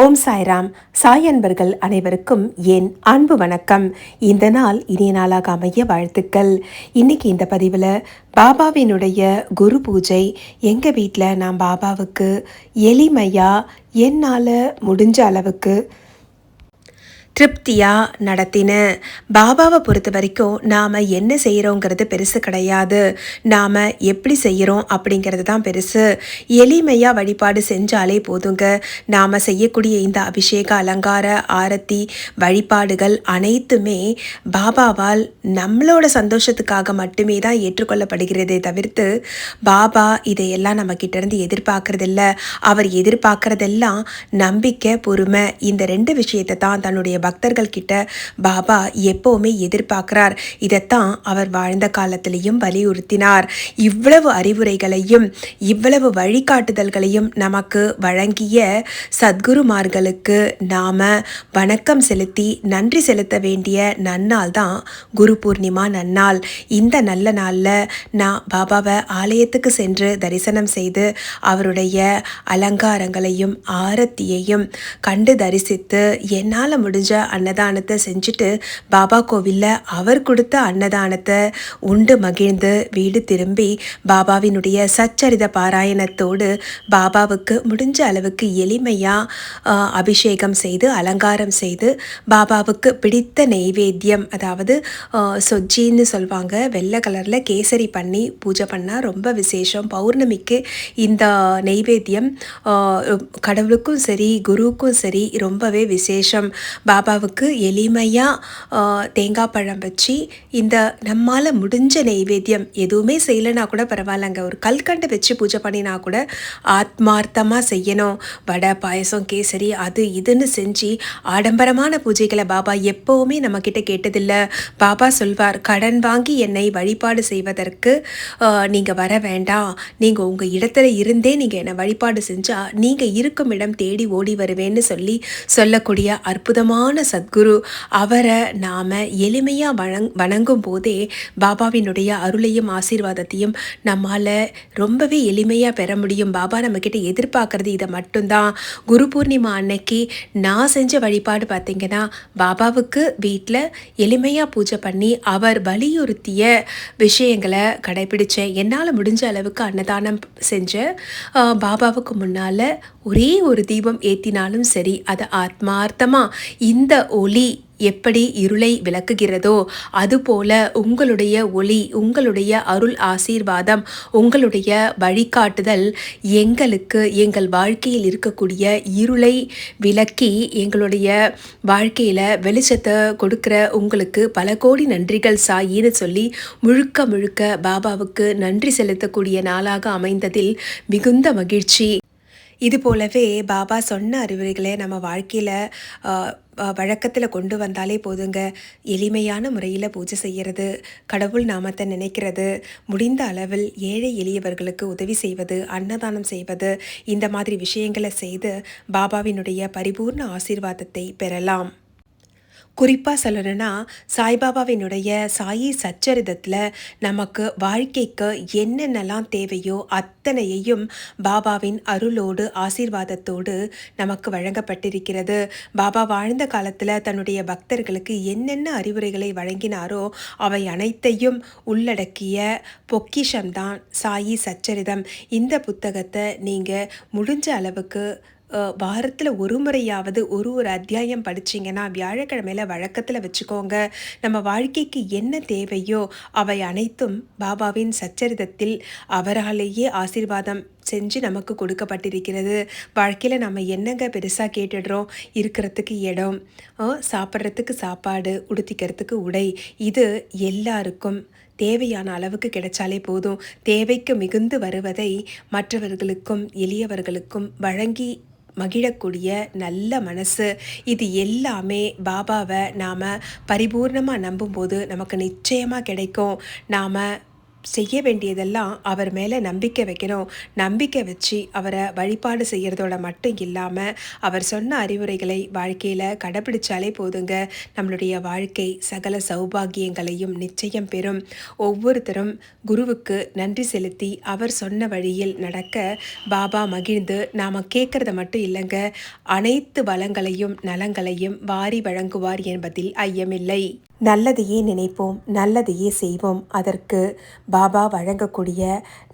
ஓம் சாய்ராம். சாய் அன்பர்கள் அனைவருக்கும் என் அன்பு வணக்கம். இந்த நாள் இனிய நாளாக அமைய வாழ்த்துக்கள். இன்னைக்கு இந்த பதிவில் பாபாவினுடைய குரு பூஜை. எங்கள் வீட்டில் நான் பாபாவுக்கு எளிமையாக என்னால் முடிஞ்ச அளவுக்கு திருப்தியாக நடத்தின. பாபாவை பொறுத்த வரைக்கும் நாம் என்ன செய்கிறோங்கிறது பெருசு கிடையாது. நாம் எப்படி செய்கிறோம் அப்படிங்கிறது தான் பெருசு. எளிமையாக வழிபாடு செஞ்சாலே போதுங்க. நாம் செய்யக்கூடிய இந்த அபிஷேக அலங்கார ஆரத்தி வழிபாடுகள் அனைத்துமே பாபாவால் நம்மளோட சந்தோஷத்துக்காக மட்டுமே தான் ஏற்றுக்கொள்ளப்படுகிறதே தவிர்த்து பாபா இதையெல்லாம் நம்ம கிட்டேருந்து எதிர்பார்க்கறதில்ல. அவர் எதிர்பார்க்குறதெல்லாம் நம்பிக்கை பொறுமை இந்த ரெண்டு விஷயத்தை தான் தன்னுடைய பக்தர்கள் கிட்ட பாபா எப்போவுமே எதிர்பார்க்கிறார். இதைத்தான் அவர் வாழ்ந்த காலத்திலையும் வலியுறுத்தினார். இவ்வளவு அறிவுரைகளையும் இவ்வளவு வழிகாட்டுதல்களையும் நமக்கு வழங்கிய சத்குருமார்களுக்கு நாம வணக்கம் செலுத்தி நன்றி செலுத்த வேண்டிய நன்னாள் தான் குரு பூர்ணிமா நன்னாள். இந்த நல்ல நாளில் நான் பாபாவை ஆலயத்துக்கு சென்று தரிசனம் செய்து அவருடைய அலங்காரங்களையும் ஆரத்தியையும் கண்டு தரிசித்து என்னால் முடிஞ்ச அன்னதானத்தை செஞ்சுட்டு பாபா கோவிலில் அவர் கொடுத்த அன்னதானத்தை உண்டு மகிழ்ந்து வீடு திரும்பி பாபாவினுடைய சச்சரித பாராயணத்தோடு பாபாவுக்கு முடிஞ்ச அளவுக்கு எளிமையாக அபிஷேகம் செய்து அலங்காரம் செய்து பாபாவுக்கு பிடித்த நெய்வேத்தியம் அதாவது சொஜ்ஜின்னு சொல்லுவாங்க வெள்ளை கலரில் கேசரி பண்ணி பூஜை பண்ணால் ரொம்ப விசேஷம். பௌர்ணமிக்கு இந்த நெய்வேத்தியம் கடவுளுக்கும் சரி குருவுக்கும் சரி ரொம்பவே விசேஷம். பாபாவுக்கு எளிமையாக தேங்காய் பழம் வச்சு இந்த நம்மால் முடிஞ்ச நெய்வேத்தியம் எதுவுமே செய்யலைனா கூட பரவாயில்லங்க. ஒரு கல்கண்டு வச்சு பூஜை பண்ணினா கூட ஆத்மார்த்தமாக செய்யணும். வடை பாயசம் கேசரி அது இதுன்னு செஞ்சு ஆடம்பரமான பூஜைகளை பாபா எப்போவுமே நம்மக்கிட்ட கேட்டதில்லை. பாபா சொல்வார் கடன் வாங்கி என்னை வழிபாடு செய்வதற்கு நீங்கள் வர வேண்டாம். நீங்கள் உங்கள் இடத்துல இருந்தே நீங்கள் என்னை வழிபாடு செஞ்சால் நீங்கள் இருக்கும் இடம் தேடி ஓடி வருவேன்னு சொல்லி சொல்லக்கூடிய அற்புதமான சத்குரு அவரை நாம் எளிமையாக வணங் வணங்கும் போதே பாபாவினுடைய அருளையும் ஆசீர்வாதத்தையும் நம்மால் ரொம்பவே எளிமையாக பெற முடியும். பாபா நம்மக்கிட்ட எதிர்பார்க்குறது இதை மட்டும்தான். குரு பூர்ணிமா அன்னைக்கு நான் செஞ்ச வழிபாடு பார்த்திங்கன்னா பாபாவுக்கு வீட்டில் எளிமையாக பூஜை பண்ணி அவர் வலியுறுத்திய விஷயங்களை கடைபிடித்தேன் என்னால் முடிஞ்ச அளவுக்கு அன்னதானம் செஞ்ச பாபாவுக்கு முன்னால் ஒரே ஒரு தீபம் ஏற்றினாலும் சரி அதை ஆத்மார்த்தமாக இந்த இந்த ஒளி எப்படி இருளை விளக்குகிறதோ அதுபோல உங்களுடைய ஒளி உங்களுடைய அருள் ஆசீர்வாதம் உங்களுடைய வழிகாட்டுதல் எங்களுக்கு எங்கள் வாழ்க்கையில் இருக்கக்கூடிய இருளை விளக்கி எங்களுடைய வாழ்க்கையில் வெளிச்சத்தை கொடுக்குற உங்களுக்கு பல கோடி நன்றிகள் சாயின்னு சொல்லி முழுக்க முழுக்க பாபாவுக்கு நன்றி செலுத்தக்கூடிய நாளாக அமைந்ததில் மிகுந்த மகிழ்ச்சி. இது போலவே பாபா சொன்ன அறிவுரைகளை நம்ம வாழ்க்கையில் வழக்கத்தில் கொண்டு வந்தாலே போதுங்க. எளிமையான முறையில் பூஜை செய்கிறது கடவுள் நாமத்தை நினைக்கிறது முடிந்த அளவில் ஏழை எளியவர்களுக்கு உதவி செய்வது அன்னதானம் செய்வது இந்த மாதிரி விஷயங்களை செய்து பாபாவினுடைய பரிபூர்ண ஆசீர்வாதத்தை பெறலாம். குறிப்பாக சொல்லணும்னா சாய்பாபாவினுடைய சாயி சச்சரிதத்தில் நமக்கு வாழ்க்கைக்கு என்னென்னலாம் தேவையோ அத்தனையையும் பாபாவின் அருளோடு ஆசீர்வாதத்தோடு நமக்கு வழங்கப்பட்டிருக்கிறது. பாபா வாழ்ந்த காலத்தில் தன்னுடைய பக்தர்களுக்கு என்னென்ன அறிவுரைகளை வழங்கினாரோ அவை அனைத்தையும் உள்ளடக்கிய பொக்கிஷம்தான் சாயி சச்சரிதம். இந்த புத்தகத்தை நீங்கள் முடிஞ்ச அளவுக்கு வாரத்தில் ஒரு முறையாவது ஒரு ஒரு அத்தியாயம் படிச்சிங்கன்னா வியாழக்கிழமையில் வழக்கத்தில் வச்சுக்கோங்க. நம்ம வாழ்க்கைக்கு என்ன தேவையோ அவை அனைத்தும் பாபாவின் சச்சரிதத்தில் அவராலேயே ஆசீர்வாதம் செஞ்சு நமக்கு கொடுக்கப்பட்டிருக்கிறது. வாழ்க்கையில் நம்ம என்னங்க பெருசாக கேட்டுடுறோம்? இருக்கிறதுக்கு இடம் சாப்பிட்றதுக்கு சாப்பாடு உடுத்திக்கிறதுக்கு உடை இது எல்லாருக்கும் தேவையான அளவுக்கு கிடைச்சாலே போதும். தேவைக்கு மிகுந்து வருவதை மற்றவர்களுக்கும் எளியவர்களுக்கும் வழங்கி மகிழக்கூடிய நல்ல மனசு. இது எல்லாமே பாபாவை நாம் பரிபூர்ணமாக நம்பும்போது நமக்கு நிச்சயமாக கிடைக்கும். நாம் செய்ய வேண்டியதெல்லாம் அவர் மேலே நம்பிக்கை வைக்கணும். நம்பிக்கை வச்சு அவரை வழிபாடு செய்கிறதோட மட்டும் இல்லாமல் அவர் சொன்ன அறிவுரைகளை வாழ்க்கையில் கடைபிடிச்சாலே போதுங்க. நம்மளுடைய வாழ்க்கை சகல சௌபாகியங்களையும் நிச்சயம் பெறும். ஒவ்வொருத்தரும் குருவுக்கு நன்றி செலுத்தி அவர் சொன்ன வழியில் நடக்க பாபா மகிழ்ந்து நாம் கேட்குறத மட்டும் இல்லைங்க. அனைத்து வளங்களையும் நலங்களையும் வாரி வழங்குவார் என்பதில் ஐயமில்லை. நல்லதையே நினைப்போம் நல்லதையே செய்வோம். அதற்கு பாபா வழங்கக்கூடிய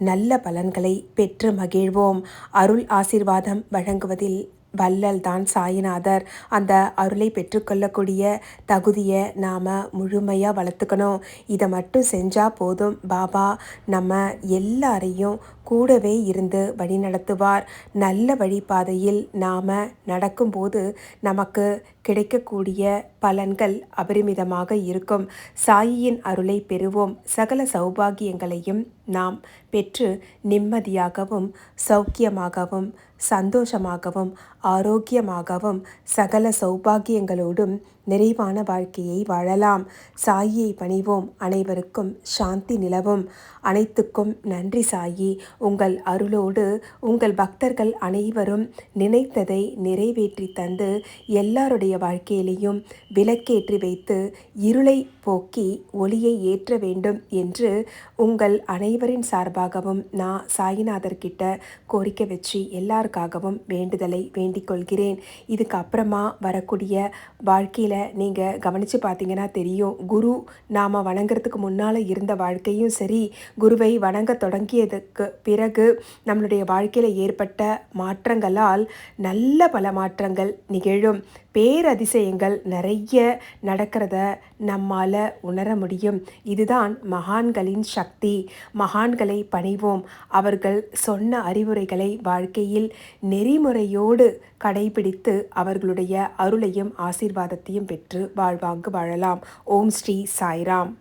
நல்ல பலன்களை பெற்று மகிழ்வோம். அருள் ஆசிர்வாதம் வழங்குவதில் வல்லல் தான் சாயிநாதர். அந்த அருளை பெற்றுக்கொள்ளக்கூடிய தகுதியை நாம் முழுமையாக வளர்த்துக்கணும். இதை மட்டும் செஞ்சால் போதும். பாபா நம்ம எல்லாரையும் கூடவே இருந்து வழிநடத்துவார். நல்ல வழிபாதையில் நாம் நடக்கும்போது நமக்கு கிடைக்கக்கூடிய பலன்கள் அபரிமிதமாக இருக்கும். சாயியின் அருளை பெறுவோம். சகல சௌபாகியங்களையும் நாம் பெற்று நிம்மதியாகவும் சௌக்கியமாகவும் சந்தோஷமாகவும் ஆரோக்கியமாகவும் சகல சௌபாகியங்களோடும் நிறைவான வாழ்க்கையை வாழலாம். சாயியை பணிவோம். அனைவருக்கும் சாந்தி நிலவும். அனைத்துக்கும் நன்றி சாயி. உங்கள் அருளோடு உங்கள் பக்தர்கள் அனைவரும் நினைத்ததை நிறைவேற்றி தந்து எல்லாருடைய வாழ்க்கையிலையும் விளக்கேற்றி வைத்து இருளை போக்கி ஒளியை ஏற்ற வேண்டும் என்று உங்கள் அனைவரின் சார்பாகவும் நான் சாயிநாதர்கிட்ட கோரிக்கை வச்சு எல்லாருக்காகவும் வேண்டுதலை வேண்டிக் கொள்கிறேன். இதுக்கு அப்புறமா வரக்கூடிய வாழ்க்கையில் நீங்கள் கவனித்து பார்த்தீங்கன்னா தெரியும். குரு நாம் வணங்குறதுக்கு முன்னால் இருந்த வாழ்க்கையும் சரி குருவை வணங்க தொடங்கியதுக்கு பிறகு நம்மளுடைய வாழ்க்கையில் ஏற்பட்ட மாற்றங்களால் நல்ல பல மாற்றங்கள் நிகழும். பேரதிசயங்கள் நிறைய நடக்கிறத நம்மால் உணர முடியும். இதுதான் மகான்களின் சக்தி. மகான்களை பணிவோம். அவர்கள் சொன்ன அறிவுரைகளை வாழ்க்கையில் நெறிமுறையோடு கடைபிடித்து அவர்களுடைய அருளையும் ஆசீர்வாதத்தையும் பெற்று வாழ்வாங்கு வாழலாம். ஓம் ஸ்ரீ சாய்ராம்.